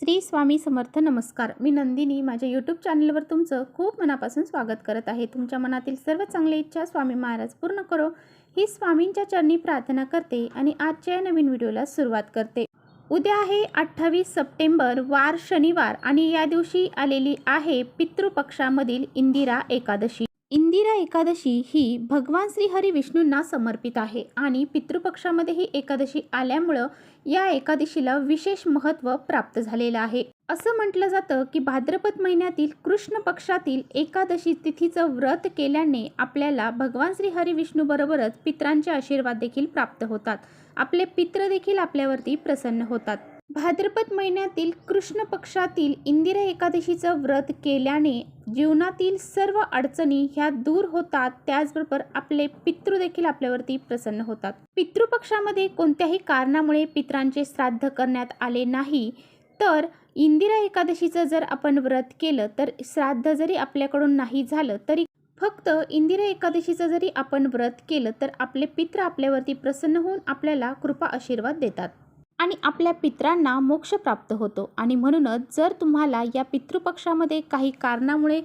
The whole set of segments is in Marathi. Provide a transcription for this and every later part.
श्री स्वामी समर्थ नमस्कार. मी नंदिनी. माझ्या यूट्यूब चॅनलवर तुमचं खूप मनापासून स्वागत करत आहे. तुमच्या मनातील सर्व चांगल्या इच्छा स्वामी महाराज पूर्ण करो. ही स्वामींच्या चरणी प्रार्थना करते आणि आजच्या या नवीन व्हिडिओला सुरुवात करते. उद्या आहे अठ्ठावीस सप्टेंबर वार शनिवार आणि या दिवशी आलेली आहे पितृपक्षामधील इंदिरा एकादशी. इंदिरा एकादशी ही भगवान श्रीहरी विष्णूंना समर्पित आहे आणि पितृपक्षामध्ये ही एकादशी आल्यामुळं या एकादशीला विशेष महत्त्व प्राप्त झालेलं आहे. असं म्हटलं जातं की भाद्रपद महिन्यातील कृष्ण पक्षातील एकादशी तिथीचं व्रत केल्याने आपल्याला भगवान श्रीहरी विष्णूबरोबरच पित्रांचे आशीर्वाद देखील प्राप्त होतात. आपले पित्र देखील आपल्यावरती प्रसन्न होतात. भाद्रपद महिन्यातील कृष्ण पक्षातील इंदिरा एकादशीचं व्रत केल्याने जीवनातील सर्व अडचणी ह्या दूर होतात. त्याचबरोबर आपले पितृ देखील आपल्यावरती प्रसन्न होतात. पितृपक्षामध्ये कोणत्याही कारणामुळे पित्रांचे श्राद्ध करण्यात आले नाही. तर इंदिरा एकादशीचं जर आपण व्रत केलं तर श्राद्ध जरी आपल्याकडून नाही झालं तरी फक्त इंदिरा एकादशीचं जरी आपण व्रत केलं तर आपले पित्र आपल्यावरती प्रसन्न होऊन आपल्याला कृपा आशीर्वाद देतात. आणि आपल्या पित्रांना मोक्ष प्राप्त होतो. आणि म्हणूनच जर तुम्हाला या पितृपक्षामध्ये काही कारणामुळे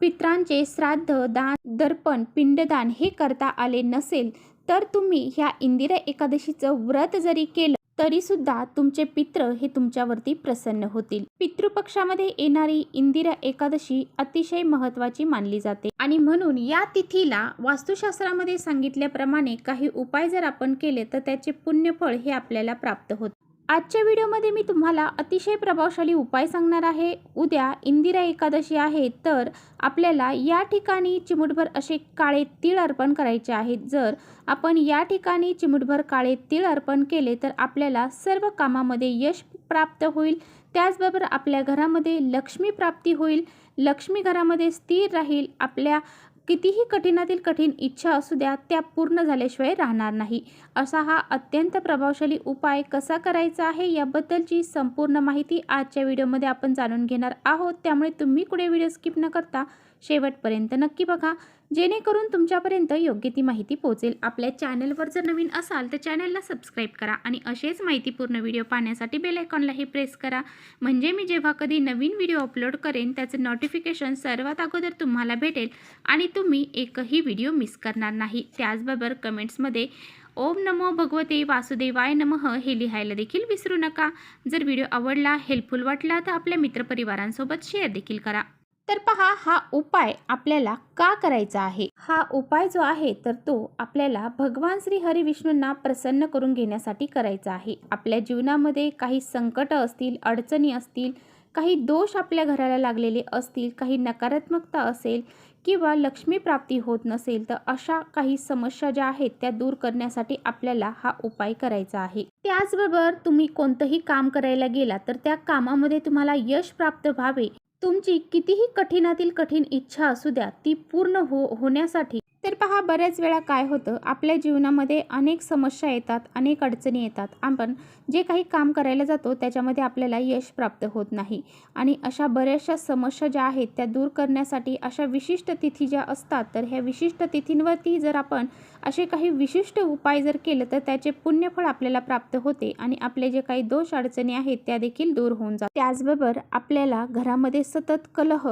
पित्रांचे श्राद्ध दान दर्पण पिंडदान हे करता आले नसेल तर तुम्ही ह्या इंदिरा एकादशीचं व्रत जरी केलं तरी सुद्धा तुमचे पित्र हे तुमच्यावरती प्रसन्न होतील. पितृपक्षामध्ये येणारी इंदिरा एकादशी अतिशय महत्त्वाची मानली जाते. आणि म्हणून या तिथीला वास्तुशास्त्रामध्ये सांगितल्याप्रमाणे काही उपाय जर आपण केले तर त्याचे पुण्यफळ हे आपल्याला प्राप्त होते. आजच्या व्हिडिओमध्ये मी तुम्हाला अतिशय प्रभावशाली उपाय सांगणार आहे. उद्या इंदिरा एकादशी आहे तर आपल्याला या ठिकाणी चिमुटभर असे काळे तीळ अर्पण करायचे आहेत. जर आपण या ठिकाणी चिमुटभर काळे तीळ अर्पण केले तर आपल्याला सर्व कामामध्ये यश प्राप्त होईल. त्याचबरोबर आपल्या घरामध्ये लक्ष्मी प्राप्ती होईल. लक्ष्मी घरामध्ये स्थिर राहील. आपल्या कितीही कठीणातील कठीण इच्छा असू द्या त्या पूर्ण झाल्याशिवाय राहणार नाही. असा हा अत्यंत प्रभावशाली उपाय कसा करायचा आहे याबद्दलची संपूर्ण माहिती आजच्या व्हिडिओमध्ये आपण जाणून घेणार आहोत. त्यामुळे तुम्ही कुठे व्हिडिओ स्किप न करता शेवटपर्यंत नक्की बघा. जेणेकरून तुमच्यापर्यंत योग्य ती माहिती पोहोचेल. आपल्या चॅनलवर जर नवीन असाल तर चॅनलला सबस्क्राईब करा आणि असेच माहितीपूर्ण व्हिडिओ पाहण्यासाठी बेल आयकॉनलाही प्रेस करा. म्हणजे मी जेव्हा कधी नवीन व्हिडिओ अपलोड करेन त्याचं नोटिफिकेशन सर्वात अगोदर तुम्हाला भेटेल आणि तुम्ही एकही व्हिडिओ मिस करणार नाही. त्याचबरोबर कमेंट्समध्ये ओम नमो भगवते वासुदेवाय नमः हे लिहायला देखील विसरू नका. जर व्हिडिओ आवडला हेल्पफुल वाटला तर आपल्या मित्रपरिवारांसोबत शेअर देखील करा. तर पहा हा उपाय आपल्याला का करायचा आहे? हा उपाय जो आहे तर तो आपल्याला भगवान श्री हरिविष्णूंना प्रसन्न करून घेण्यासाठी करायचा आहे. आपल्या जीवनामध्ये काही संकट असतील अडचणी असतील काही दोष आपल्या घराला लागलेले असतील काही नकारात्मकता असेल किंवा लक्ष्मी प्राप्ती होत नसेल तर अशा काही समस्या ज्या आहेत त्या दूर करण्यासाठी आपल्याला हा उपाय करायचा आहे. त्याचबरोबर तुम्ही कोणतंही काम करायला गेला तर त्या कामामध्ये तुम्हाला यश प्राप्त व्हावे. तुमची कितीही कठीणातील कठीण इच्छा असू द्या ती पूर्ण हो होण्यासाठी तर पहा बऱ्याच वेळा काय होतं? आपल्या जीवनामध्ये अनेक समस्या येतात अनेक अडचणी येतात. आपण जे काही काम करायला जातो त्याच्यामध्ये आपल्याला यश प्राप्त होत नाही. आणि अशा बऱ्याचशा समस्या ज्या आहेत त्या दूर करण्यासाठी अशा विशिष्ट तिथी ज्या असतात तर ह्या विशिष्ट तिथींवरती जर आपण असे काही विशिष्ट उपाय जर केले तर त्याचे पुण्यफळ आपल्याला प्राप्त होते आणि आपले जे काही दोष अडचणी आहेत त्या देखील दूर होऊन जातात. त्याचबरोबर आपल्याला घरामध्ये सतत कलह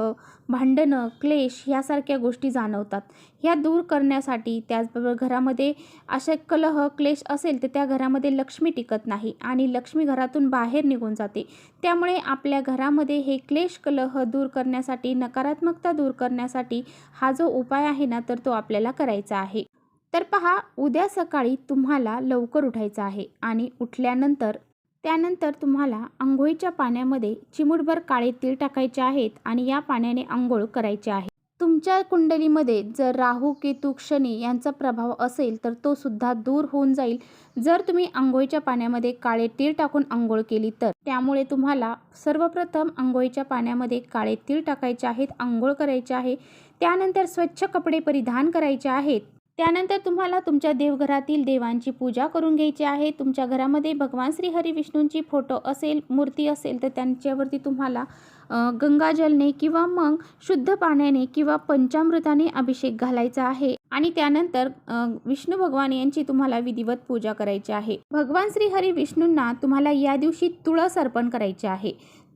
भांडणं क्लेश यासारख्या गोष्टी जाणवतात. ह्या दूर करण्यासाठी त्याचबरोबर घरामध्ये असे कलह क्लेश असेल तर त्या घरामध्ये लक्ष्मी टिकत नाही आणि लक्ष्मी घरातून बाहेर निघून जाते. त्यामुळे आपल्या घरामध्ये हे क्लेश कलह दूर करण्यासाठी नकारात्मकता दूर करण्यासाठी हा जो उपाय आहे ना तर तो आपल्याला करायचा आहे. तर पहा उद्या सकाळी तुम्हाला लवकर उठायचं आहे आणि उठल्यानंतर त्यानंतर तुम्हाला आंघोळीच्या पाण्यामध्ये चिमूटभर काळे तीळ टाकायचे आहेत आणि या पाण्याने आंघोळ करायची आहे. तुमच्या कुंडलीमध्ये जर राहू केतू शनी यांचा प्रभाव असेल तर तो सुद्धा दूर होऊन जाईल. जर तुम्ही आंघोळीच्या पाण्यामध्ये काळे तीळ टाकून आंघोळ केली तर त्यामुळे तुम्हाला सर्वप्रथम आंघोळीच्या पाण्यामध्ये काळे तीळ टाकायचे आहेत आंघोळ करायचे आहे. त्यानंतर स्वच्छ कपडे परिधान करायचे आहेत. त्यानंतर तुम्हाला तुमच्या देवघरातील देवांची पूजा करून घ्यायची आहे. तुमच्या घरामध्ये भगवान श्री हरी विष्णूंची फोटो असेल मूर्ती असेल तर त्यांच्यावरती तुम्हाला गंगाजलने किंवा मग शुद्ध पाण्याने किंवा पंचामृताने अभिषेक घालायचा आहे. आणि त्यानंतर विष्णू भगवान यांची तुम्हाला विधिवत पूजा करायची आहे. भगवान श्री हरी विष्णूंना तुम्हाला या दिवशी तुळस अर्पण करायचे आहे.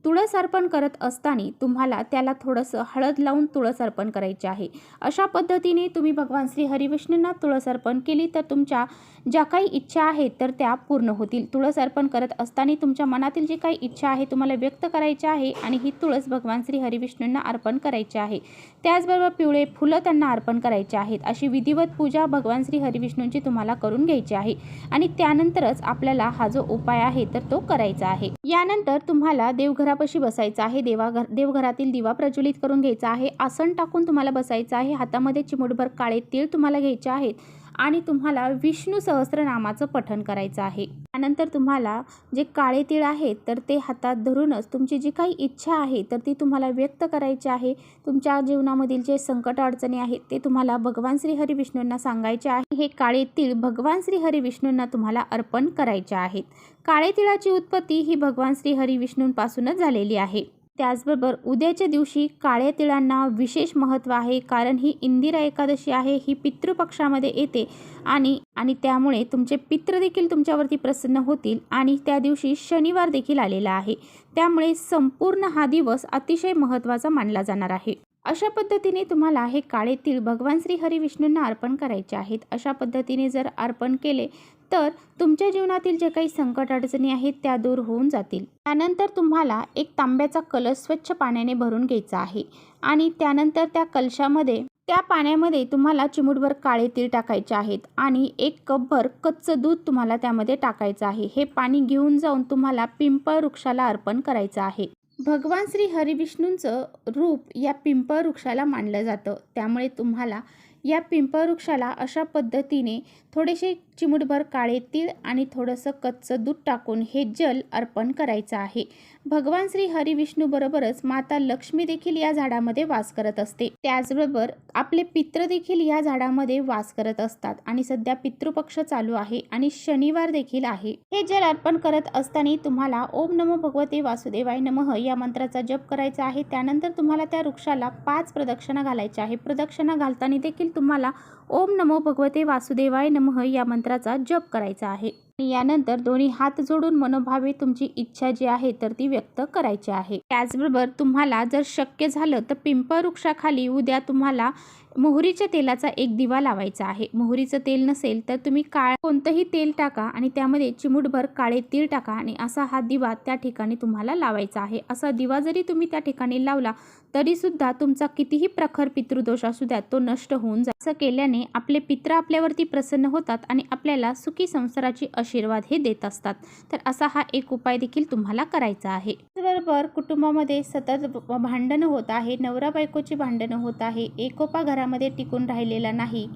तुळस अर्पण करत असताना तुम्हाला त्याला थोडंसं हळद लावून तुळस अर्पण करायची आहे. अशा पद्धतीने तुम्ही भगवान श्री हरिविष्णूंना तुळस अर्पण केली तर तुमच्या ज्या काही इच्छा आहेत तर त्या पूर्ण होतील. तुळस अर्पण करत असताना तुमच्या मनातील जी काही इच्छा आहे तुम्हाला व्यक्त करायची आहे आणि ही तुळस भगवान श्री हरिविष्णूंना अर्पण करायची आहे. त्याचबरोबर पिवळे फुलं त्यांना अर्पण करायचे आहेत. अशी विधिवत पूजा भगवान श्री हरिविष्णूंची तुम्हाला करून घ्यायची आहे आणि त्यानंतरच आपल्याला हा जो उपाय आहे तर तो करायचा आहे. यानंतर तुम्हाला देवघरा देवघरापाशी बसायचं आहे देवाघर देवघरातील दिवा प्रज्वलित करून घ्यायचा आहे आसन टाकून तुम्हाला बसायचं आहे हातामध्ये चिमुटभर काळे तीळ तुम्हाला घ्यायचे आहेत. आणि तुम्हाला विष्णू सहस्रनामाचं पठण करायचं आहे. त्यानंतर तुम्हाला जे काळे तीळ आहेत तर ते हातात धरूनच तुमची जी काही इच्छा आहे तर ती तुम्हाला व्यक्त करायची आहे. तुमच्या जीवनामधील जे संकट अडचणी आहेत ते तुम्हाला भगवान श्री हरी विष्णूंना सांगायचे आहे. हे काळे तीळ भगवान श्री हरिविष्णूंना तुम्हाला अर्पण करायचे आहेत. काळे तिळाची उत्पत्ती ही भगवान श्री हरी विष्णूंपासूनच झालेली आहे. त्याचबरोबर उद्याच्या दिवशी काळ्या तिळांना विशेष महत्त्व आहे कारण ही इंदिरा एकादशी आहे ही पितृपक्षामध्ये येते आणि आणि त्यामुळे तुमचे पित्र देखील तुमच्यावरती प्रसन्न होतील आणि त्या दिवशी शनिवार देखील आलेला आहे. त्यामुळे संपूर्ण हा दिवस अतिशय महत्त्वाचा मानला जाणार आहे. अशा पद्धतीने तुम्हाला हे काळे तिळ भगवान श्री हरिविष्णूंना अर्पण करायचे आहेत. अशा पद्धतीने जर अर्पण केले तर तुमच्या जीवनातील जे काही संकट अडचणी आहेत त्या दूर होऊन जातील. त्यानंतर तुम्हाला एक तांब्याचा कलश स्वच्छ पाण्याने भरून घ्यायचा आहे आणि त्यानंतर त्या कलशामध्ये त्या पाण्यामध्ये तुम्हाला चिमूटभर काळे तीळ टाकायचे आहेत आणि एक कपभर कच्चं दूध तुम्हाला त्यामध्ये टाकायचं आहे. हे पाणी घेऊन जाऊन तुम्हाला पिंपळ वृक्षाला अर्पण करायचं आहे. भगवान श्री हरिविष्णूंचं रूप या पिंपळ वृक्षाला मानलं जातं. त्यामुळे तुम्हाला या पिंपळ वृक्षाला अशा पद्धतीने थोडेसे चिमुटभर काळे तीळ आणि थोडंसं कच्चं दूध टाकून हे जल अर्पण करायचं आहे. भगवान श्री हरिविष्णूबरोबरच माता लक्ष्मी देखील या झाडामध्ये वास करत असते. त्याचबरोबर आपले पित्र देखील या झाडामध्ये वास करत असतात आणि सध्या पितृपक्ष चालू आहे आणि शनिवार देखील आहे. हे जल अर्पण करत असताना तुम्हाला ओम नमो भगवते वासुदेवाय नमः या मंत्राचा जप करायचा आहे. त्यानंतर तुम्हाला त्या वृक्षाला पाच प्रदक्षिणा घालायच्या आहे. प्रदक्षिणा घालताना देखील तुम्हाला ओम नमो भगवते वासुदेवाय नमः या मंत्र मंत्राचा जप करायचा आहे. यानंतर दोन्ही हात जोडून मनोभावे तुमची इच्छा जी आहे तर ती व्यक्त करायची आहे. त्याचबरोबर तुम्हाला जर शक्य झालं तर पिंप वृक्षाखाली उद्या तुम्हाला मोहरीच्या तेलाचा एक दिवा लावायचा आहे. मोहरीचं तेल नसेल तर तुम्ही काळ कोणतंही तेल टाका आणि त्यामध्ये चिमूटभर काळे तीळ टाका आणि असा हा दिवा त्या ठिकाणी तुम्हाला लावायचा आहे. असा दिवा जरी तुम्ही त्या ठिकाणी लावला तरीसुद्धा तुमचा कितीही प्रखर पितृदोष असू द्या तो नष्ट होऊन जा असं केल्याने आपले पित्र आपल्यावरती प्रसन्न होतात आणि आपल्याला सुखी संसाराची आशीर्वाद हे देत असतात. तर असा हा एक उपाय देखील तुम्हाला करायचा आहे. त्याचबरोबर कुटुंबामध्ये सतत भांडणं होत आहे. नवरा बायकोची भांडणं होत आहे. एकोपा घरामध्ये टिकून राहिलेला नाही.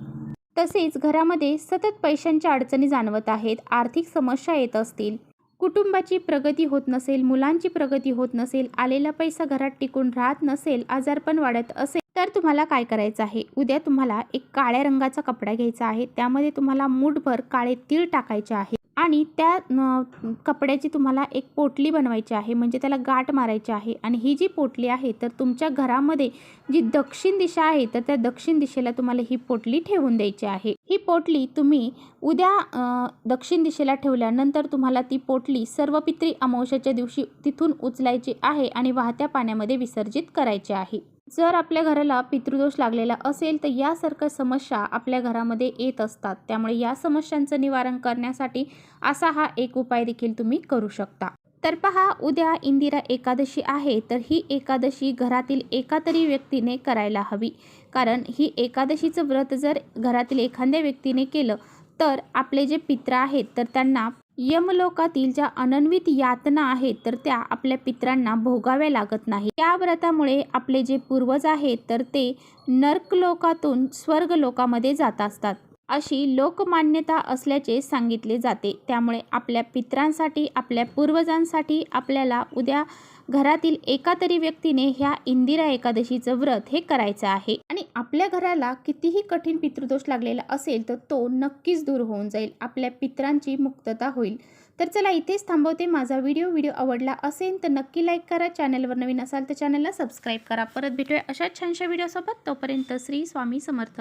तसेच घरामध्ये सतत पैशांच्या अडचणी जाणवत आहेत. आर्थिक समस्या येत असतील. कुटुंबाची प्रगती होत नसेल मुलांची प्रगती होत नसेल आलेला पैसा घरात टिकून राहत नसेल आजारपण वाढत असेल तर तुम्हाला काय करायचं आहे? उद्या तुम्हाला एक काळ्या रंगाचा कपडा घ्यायचा आहे. त्यामध्ये तुम्हाला मूठभर काळे तीळ टाकायचे आहे. आणि त्या कपड्याची तुम्हाला एक पोटली बनवायची आहे म्हणजे त्याला गाठ मारायची आहे. आणि ही जी पोटली आहे तर तुमच्या घरामध्ये जी दक्षिण दिशा आहे तर त्या दक्षिण दिशेला तुम्हाला ही पोटली ठेवून द्यायची आहे. ही पोटली तुम्ही उद्या दक्षिण दिशेला ठेवल्यानंतर तुम्हाला ती पोटली सर्व पित्री दिवशी तिथून उचलायची आहे आणि वाहत्या पाण्यामध्ये विसर्जित करायची आहे. जर आपल्या घराला पितृदोष लागलेला असेल तर यासारख्या समस्या आपल्या घरामध्ये येत असतात. त्यामुळे या समस्यांचं निवारण करण्यासाठी असा हा एक उपाय देखील तुम्ही करू शकता. तर पहा उद्या इंदिरा एकादशी आहे तर ही एकादशी घरातील एका तरी व्यक्तीने करायला हवी. कारण ही एकादशीचं व्रत जर घरातील एखाद्या व्यक्तीने केलं तर आपले जे पित्र आहेत तर त्यांना यमलोकातील ज्या अनन्वित यातना आहेत तर त्या आपल्या पित्रांना भोगाव्या लागत नाही त्या व्रतामुळे आपले जे पूर्वज आहेत तर ते नर्कलोकातून स्वर्गलोकामध्ये जात असतात. अशी लोकमान्यता असल्याचे सांगितले जाते. त्यामुळे आपल्या पित्रांसाठी आपल्या पूर्वजांसाठी आपल्याला उद्या घरातील एका तरी व्यक्तीने ह्या इंदिरा एकादशीचं व्रत हे करायचं आहे. आणि आपल्या घराला कितीही कठीण पितृदोष लागलेला असेल तर तो नक्कीच दूर होऊन जाईल. आपल्या पित्रांची मुक्तता होईल. तर चला इथेच थांबवते माझा व्हिडिओ. व्हिडिओ आवडला असेल तर नक्की लाईक करा. चॅनलवर नवीन असाल तर चॅनलला सबस्क्राईब करा. परत भेटूया अशाच छानशा व्हिडिओसोबत. तोपर्यंत श्री स्वामी समर्थ.